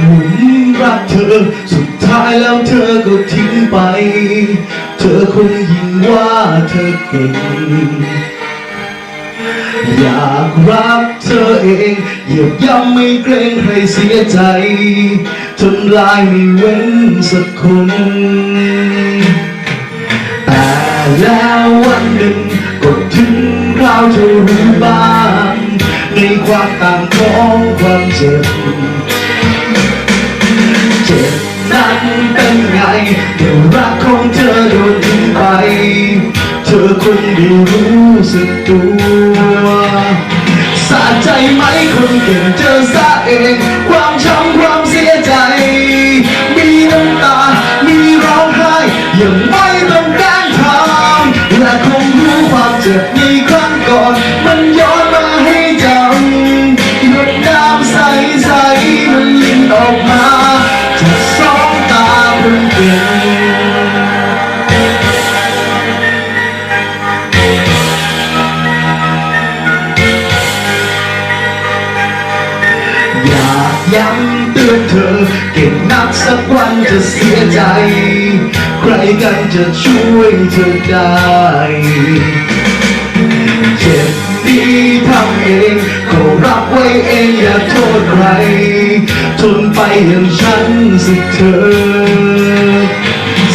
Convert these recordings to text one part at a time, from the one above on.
หมุนรักเธอ สุดท้ายแล้วเธอก็ทิ้งไป เธอคงยิงว่าเธอเก่ง อยากรักเธอเอง เหยียบย่ำไม่เกรงใครเสียใจทำลายไม่เว้นสักคนแต่แล้ววันหนึ่งก็ถึงคราวเธอรู้บ้างในความต่างของความเจ็บเจ็บนั้นเป็นไงเมื่อรักของเธอโดนทิ้งไป เธอคงได้รู้สึกตัว สะใจไหมคนเก่งเจอซะเอง ความช้ำความเสียใจ มีน้ำตา มีร้องไห้ยังไม่ต้องการทำและคงรู้ความเจ็บในครั้งก่อนมันย อยากย้ำเตือนเธอ เก่งนักสักวันจะเสียใจ ใครกันจะช่วยเธอได้เจ็บดีทำเองก็รับไว้เองอย่าโทษใคร ทนไปอย่างฉันสิเธอ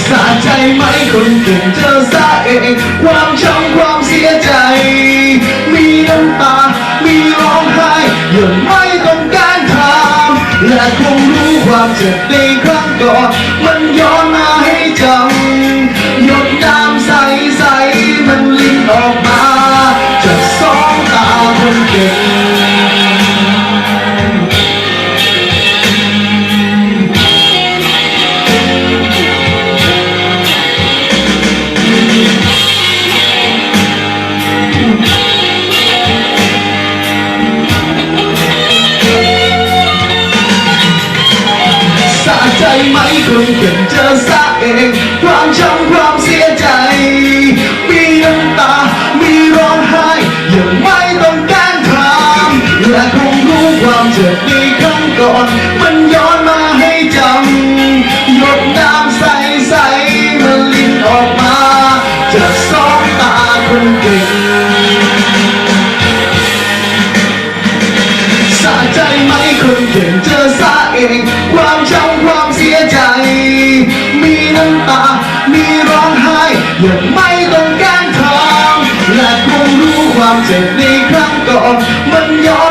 สะใจไหมคนเก่งเจอซะเองความช้ำความเสียใจ มีน้ำตา มีร้องไห้ยังไม่ รู้ควา ไหมคนเก่งเจอซะเอง ความช้ำความเสียใจ มีน้ำตา มีร้องไห้ยังไม่ต้องการทำและคงรู้ความเจ็บในครั้งก่อน มันย้อนมาให้จำหยดน้ำใสๆมันลิ้นออกมาจากสองตาคนเก่งสะใจไหมคนเก่ง ยังไม่ต้องการทองและคงรู้ความเจ็บในครั้งก่อนมันย้อน